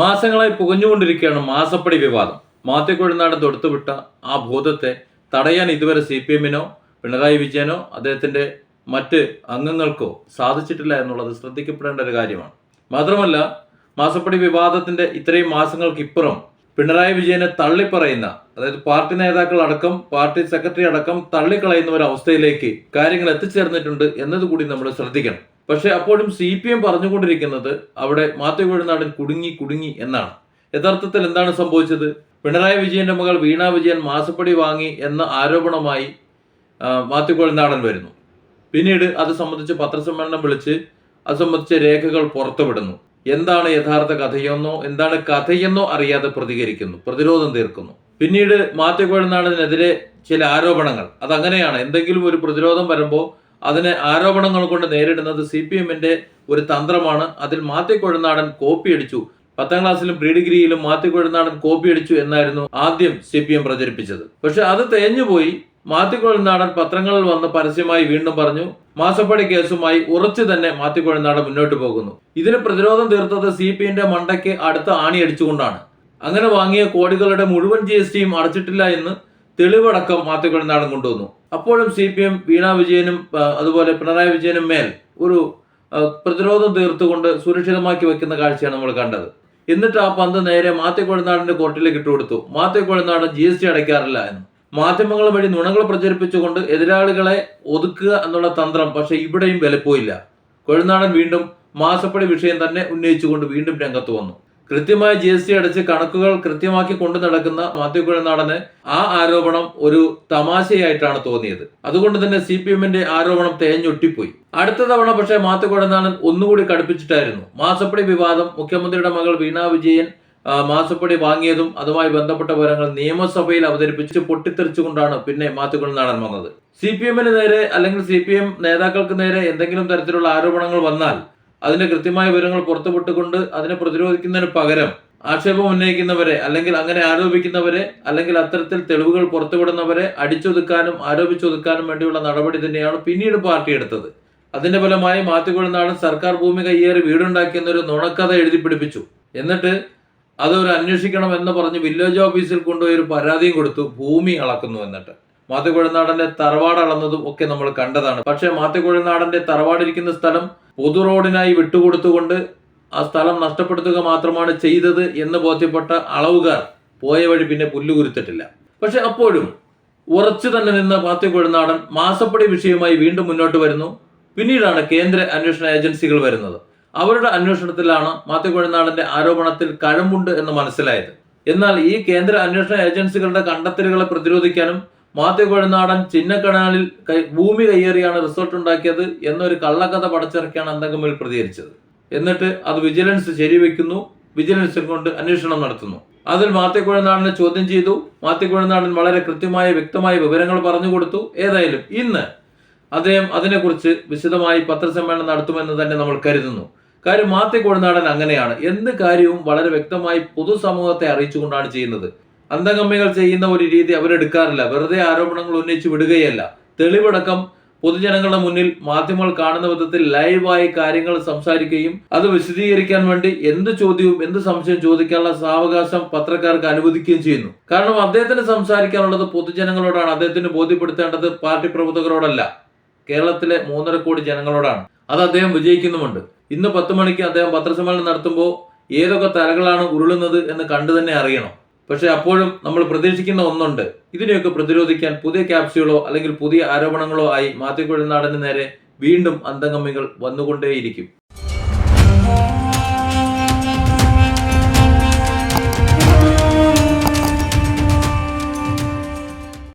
മാസങ്ങളായി പുകഞ്ഞുകൊണ്ടിരിക്കുകയാണ് മാസപ്പടി വിവാദം. മാത്യു കൊഴുനാടൻ തൊടുത്തുവിട്ട ആ ബോധത്തെ തടയാൻ ഇതുവരെ സി പി എമ്മിനോ പിണറായി വിജയനോ അദ്ദേഹത്തിന്റെ മറ്റ് അംഗങ്ങൾക്കോ സാധിച്ചിട്ടില്ല എന്നുള്ളത് ശ്രദ്ധിക്കപ്പെടേണ്ട ഒരു കാര്യമാണ്. മാത്രമല്ല മാസപ്പടി വിവാദത്തിന്റെ ഇത്രയും മാസങ്ങൾക്കിപ്പുറം പിണറായി വിജയനെ തള്ളിപ്പറയുന്ന അതായത് പാർട്ടി നേതാക്കൾ അടക്കം പാർട്ടി സെക്രട്ടറി അടക്കം തള്ളിക്കളയുന്ന ഒരു അവസ്ഥയിലേക്ക് കാര്യങ്ങൾ എത്തിച്ചേർന്നിട്ടുണ്ട് എന്നതുകൂടി നമ്മൾ ശ്രദ്ധിക്കണം. പക്ഷെ അപ്പോഴും സി പി എം പറഞ്ഞുകൊണ്ടിരിക്കുന്നത് അവിടെ മാത്യു കുഴനാടൻ കുടുങ്ങി കുടുങ്ങി എന്നാണ്. യഥാർത്ഥത്തിൽ എന്താണ് സംഭവിച്ചത്? പിണറായി വിജയന്റെ മകൾ വീണ വിജയൻ മാസപ്പടി വാങ്ങി എന്ന ആരോപണമായി മാത്യു കുഴനാടൻ വരുന്നു. പിന്നീട് അത് സംബന്ധിച്ച് പത്രസമ്മേളനം വിളിച്ച് അത് സംബന്ധിച്ച് രേഖകൾ പുറത്തുവിടുന്നു. എന്താണ് യഥാർത്ഥ കഥയെന്നോ എന്താണ് കഥയെന്നോ അറിയാതെ പ്രതികരിക്കുന്നു പ്രതിരോധം തീർക്കുന്നു. പിന്നീട് മാത്യു കുഴനാടനെതിരെ ചില ആരോപണങ്ങൾ. അതങ്ങനെയാണ്. എന്തെങ്കിലും ഒരു പ്രതിരോധം വരുമ്പോൾ അതിനെ ആരോപണങ്ങൾ കൊണ്ട് നേരിടുന്നത് സി പി എമ്മിന്റെ ഒരു തന്ത്രമാണ്. അതിൽ മാത്തിക്കൊഴുന്നാടൻ കോപ്പിയടിച്ചു പത്താം ക്ലാസ്സിലും പ്രീ ഡിഗ്രിയിലും മാത്തിക്കൊഴുന്നാടൻ കോപ്പിയടിച്ചു എന്നായിരുന്നു ആദ്യം സി പി എം പ്രചരിപ്പിച്ചത്. പക്ഷെ അത് തേഞ്ഞുപോയി. മാത്തിക്കൊഴുന്നാടൻ പത്രങ്ങളിൽ വന്ന് പരസ്യമായി വീണ്ടും പറഞ്ഞു മാസപ്പടി കേസുമായി ഉറച്ചു തന്നെ മാത്തിക്കൊഴുന്നാടൻ മുന്നോട്ട് പോകുന്നു. ഇതിന് പ്രതിരോധം തീർത്തത് സി പി എന്റെ മണ്ടയ്ക്ക് അടുത്ത ആണി അടിച്ചുകൊണ്ടാണ്. അങ്ങനെ വാങ്ങിയ കോടികളുടെ മുഴുവൻ ജി എസ് ടിയും അടച്ചിട്ടില്ല എന്ന് തെളിവടക്കം മാത്യു നാടൻ കൊണ്ടുവന്നു. അപ്പോഴും സി പി എം വീണ വിജയനും അതുപോലെ പിണറായി വിജയനും മേൽ ഒരു പ്രതിരോധം തീർത്തുകൊണ്ട് സുരക്ഷിതമാക്കി വെക്കുന്ന കാഴ്ചയാണ് നമ്മൾ കണ്ടത്. എന്നിട്ട് ആ പന്ത് നേരെ മാത്യു കൊഴുനാടിന്റെ കോർട്ടിലേക്ക് ഇട്ടുകൊടുത്തു Mathew Kuzhalnadan G S T അടയ്ക്കാറില്ല എന്ന്. മാധ്യമങ്ങൾ വഴി നുണകൾ പ്രചരിപ്പിച്ചുകൊണ്ട് എതിരാളികളെ ഒതുക്കുക എന്നുള്ള തന്ത്രം പക്ഷെ ഇവിടെയും വിലപ്പോയില്ല. കൊഴുനാടൻ വീണ്ടും മാസപ്പടി വിഷയം തന്നെ ഉന്നയിച്ചുകൊണ്ട് വീണ്ടും രംഗത്ത് വന്നു. കൃത്യമായി ജി എസ് ടി അടച്ച് കണക്കുകൾ കൃത്യമാക്കി കൊണ്ടു നടക്കുന്ന മാത്യു കുഴനാടന് ആ ആരോപണം ഒരു തമാശയായിട്ടാണ് തോന്നിയത്. അതുകൊണ്ട് തന്നെ സി പി എമ്മിന്റെ ആരോപണം തേഞ്ഞൊട്ടിപ്പോയി. അടുത്ത തവണ പക്ഷേ മാത്യു കുഴനാടൻ ഒന്നുകൂടി കടുപ്പിച്ചിട്ടായിരുന്നു. മാസപ്പടി വിവാദം മുഖ്യമന്ത്രിയുടെ മകൾ വീണ വിജയൻ മാസപ്പടി വാങ്ങിയതും അതുമായി ബന്ധപ്പെട്ട വിവരങ്ങൾ നിയമസഭയിൽ അവതരിപ്പിച്ച് പൊട്ടിത്തെറിച്ചുകൊണ്ടാണ് പിന്നെ മാത്യു കുഴനാടൻ വന്നത്. സി പി എമ്മിന് നേരെ അല്ലെങ്കിൽ സി പി എം നേതാക്കൾക്ക് നേരെ എന്തെങ്കിലും തരത്തിലുള്ള ആരോപണങ്ങൾ വന്നാൽ അതിന്റെ കൃത്യമായ വിവരങ്ങൾ പുറത്തുവിട്ടുകൊണ്ട് അതിനെ പ്രതിരോധിക്കുന്നതിന് പകരം ആക്ഷേപം ഉന്നയിക്കുന്നവരെ അല്ലെങ്കിൽ അങ്ങനെ ആരോപിക്കുന്നവരെ അല്ലെങ്കിൽ അത്തരത്തിൽ തെളിവുകൾ പുറത്തുവിടുന്നവരെ അടിച്ചൊതുക്കാനും ആരോപിച്ചൊതുക്കാനും വേണ്ടിയുള്ള നടപടി തന്നെയാണ് പിന്നീട് പാർട്ടി എടുത്തത്. അതിന്റെ ഫലമായി മാറ്റുകൊഴുന്നാടൻ സർക്കാർ ഭൂമി കയ്യേറി വീടുണ്ടാക്കിയെന്നൊരു നുണക്കഥ എഴുതി പിടിപ്പിച്ചു. എന്നിട്ട് അതൊരു അന്വേഷിക്കണം എന്ന് പറഞ്ഞ് വില്ലേജ് ഓഫീസിൽ കൊണ്ടുപോയി ഒരു പരാതിയും കൊടുത്തു. ഭൂമി അളക്കുന്നു എന്നിട്ട്. മാത്തുകുഴനാടന്റെ തറവാട് അളന്നതും ഒക്കെ നമ്മൾ കണ്ടതാണ്. പക്ഷേ മാത്തുകുഴനാടന്റെ തറവാടിരിക്കുന്ന സ്ഥലം പൊതു റോഡിനായി വിട്ടുകൊടുത്തുകൊണ്ട് ആ സ്ഥലം നഷ്ടപ്പെടുത്തുക മാത്രമാണ് ചെയ്തത് എന്ന് ബോധ്യപ്പെട്ട അളവുകാർ പോയ വഴി പിന്നെ പുല്ലുകുരുത്തിട്ടില്ല. പക്ഷെ അപ്പോഴും ഉറച്ചു തന്നെ നിന്ന മാത്യു മാസപ്പടി വിഷയമായി വീണ്ടും മുന്നോട്ട് വരുന്നു. പിന്നീടാണ് കേന്ദ്ര അന്വേഷണ ഏജൻസികൾ വരുന്നത്. അവരുടെ അന്വേഷണത്തിലാണ് മാത്യു ആരോപണത്തിൽ കഴമ്പുണ്ട് എന്ന് മനസ്സിലായത്. എന്നാൽ ഈ കേന്ദ്ര അന്വേഷണ ഏജൻസികളുടെ കണ്ടെത്തലുകളെ പ്രതിരോധിക്കാനും മാത്യു കൊഴുനാടൻ ചിന്നക്കനാലിൽ ഭൂമി കയ്യേറിയാണ് റിസോർട്ട് ഉണ്ടാക്കിയത് എന്നൊരു കള്ളക്കഥ പടച്ചിറക്കിയാണ് അന്തകമ്മിൽ പ്രതികരിച്ചത്. എന്നിട്ട് അത് വിജിലൻസ് ശരിവെക്കുന്നു. വിജിലൻസിൽ കൊണ്ട് അന്വേഷണം നടത്തുന്നു. അതിൽ മാത്യു കുഴനാടനെ ചോദ്യം ചെയ്തു. മാത്യു കുഴനാടൻ വളരെ കൃത്യമായ വ്യക്തമായ വിവരങ്ങൾ പറഞ്ഞു കൊടുത്തു. ഏതായാലും ഇന്ന് അദ്ദേഹം അതിനെക്കുറിച്ച് വിശദമായി പത്രസമ്മേളനം നടത്തുമെന്ന് തന്നെ നമ്മൾ കരുതുന്നു. കാര്യം മാത്യു കുഴനാടൻ അങ്ങനെയാണ്. എന്ത് കാര്യവും വളരെ വ്യക്തമായി പൊതുസമൂഹത്തെ അറിയിച്ചുകൊണ്ടാണ് ചെയ്യുന്നത്. അന്തംഗമ്മികൾ ചെയ്യുന്ന ഒരു രീതി അവരെടുക്കാറില്ല. വെറുതെ ആരോപണങ്ങൾ ഉന്നയിച്ച് വിടുകയല്ല. തെളിവടക്കം പൊതുജനങ്ങളുടെ മുന്നിൽ മാധ്യമങ്ങൾ കാണുന്ന വിധത്തിൽ ലൈവായി കാര്യങ്ങൾ സംസാരിക്കുകയും അത് വിശദീകരിക്കാൻ വേണ്ടി എന്ത് ചോദ്യവും എന്ത് സംശയവും ചോദിക്കാനുള്ള സാവകാശം പത്രക്കാർക്ക് അനുവദിക്കുകയും ചെയ്യുന്നു. കാരണം അദ്ദേഹത്തിന് സംസാരിക്കാനുള്ളത് പൊതുജനങ്ങളോടാണ്. അദ്ദേഹത്തിന് ബോധ്യപ്പെടുത്തേണ്ടത് പാർട്ടി പ്രവർത്തകരോടല്ല. കേരളത്തിലെ മൂന്നര കോടി ജനങ്ങളോടാണ്. അത് അദ്ദേഹം വിജയിക്കുന്നുമുണ്ട്. ഇന്ന് പത്ത് മണിക്ക് അദ്ദേഹം പത്രസമ്മേളനം നടത്തുമ്പോൾ ഏതൊക്കെ തലകളാണ് ഉരുളുന്നത് എന്ന് കണ്ടു തന്നെ അറിയണം. പക്ഷേ അപ്പോഴും നമ്മൾ പ്രതീക്ഷിക്കുന്ന ഒന്നുണ്ട്. ഇതിനെയൊക്കെ പ്രതിരോധിക്കാൻ പുതിയ ക്യാപ്സ്യൂളോ അല്ലെങ്കിൽ പുതിയ ആരോപണങ്ങളോ ആയി മാത്യക്കുഴൽ നാടന് നേരെ വീണ്ടും അന്തംഗമ്മികൾ വന്നുകൊണ്ടേയിരിക്കും.